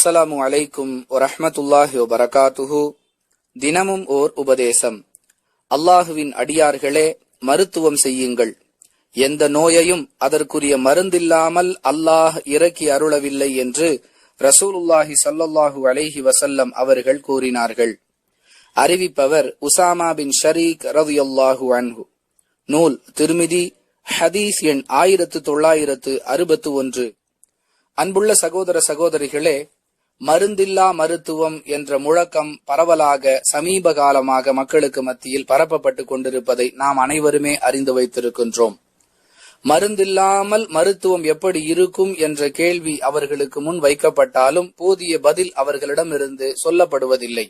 அஸ்ஸலாமு அலைக்கும் வரஹ்மத்துல்லாஹி வபரகாத்துஹு தினமும் ஓர் உபதேசம். அல்லாஹுவின் அடியார்களே மருத்துவம் செய்யுங்கள். எந்த நோயையும் அதற்குரிய மருந்தில்லாமல் அல்லாஹ் இறக்கி அருளவில்லை என்று ரசூலுல்லாஹி ஸல்லல்லாஹு அலைஹி வசல்லம் அவர்கள் கூறினார்கள். அறிவிப்பவர் உசாமா பின் ஷரீக் ரலியல்லாஹு அன்ஹு. நூல் திருமிதி ஹதீஸ் எண் ஆயிரத்து தொள்ளாயிரத்து அறுபத்து ஒன்று. அன்புள்ள சகோதர சகோதரிகளே மருந்தில்லா மருத்துவம் என்ற முழக்கம் பரவலாக சமீப காலமாக மக்களுக்கு மத்தியில் பரப்பப்பட்டு கொண்டிருப்பதை நாம் அனைவருமே அறிந்து வைத்திருக்கின்றோம். மருந்தில்லாமல் மருத்துவம் எப்படி இருக்கும் என்ற கேள்வி அவர்களுக்கு முன் வைக்கப்பட்டாலும் போதிய பதில் அவர்களிடமிருந்து சொல்லப்படுவதில்லை.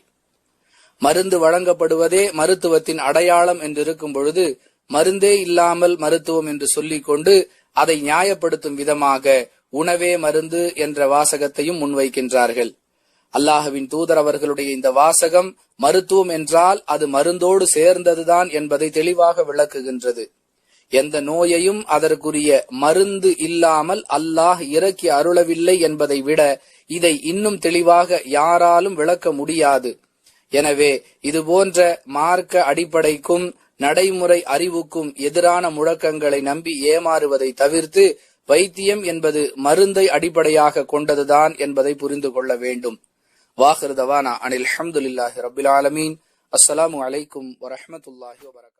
மருந்து வழங்கப்படுவதே மருத்துவத்தின் அடையாளம் என்றிருக்கும் பொழுது மருந்தே இல்லாமல் மருத்துவம் என்று சொல்லிக்கொண்டு அதை நியாயப்படுத்தும் விதமாக உணவே மருந்து என்ற வாசகத்தையும் முன்வைக்கின்றார்கள். அல்லாஹுவின் தூதர் அவர்களுடைய இந்த வாசகம் மருத்துவம் என்றால் அது மருந்தோடு சேர்ந்ததுதான் என்பதை தெளிவாக விளக்குகின்றது. எந்த நோயையும் அதற்குரிய மருந்து இல்லாமல் அல்லாஹ் இறக்கி அருளவில்லை என்பதை விட இதை இன்னும் தெளிவாக யாராலும் விளக்க முடியாது. எனவே இது போன்ற மார்க்க அடிப்படைக்கும் நடைமுறை அறிவுக்கும் எதிரான முழக்கங்களை நம்பி ஏமாறுவதை தவிர்த்து வைத்தியம் என்பது மருந்தை அடிப்படையாக கொண்டதுதான் என்பதை புரிந்து கொள்ள வேண்டும். வாஹிருதவானா அனில் அஹமதுல்லாஹி ரபில் ஆலமீன். அஸ்ஸலாமு அலைக்கும் வரமத்துல்லாஹி வபரகாத்.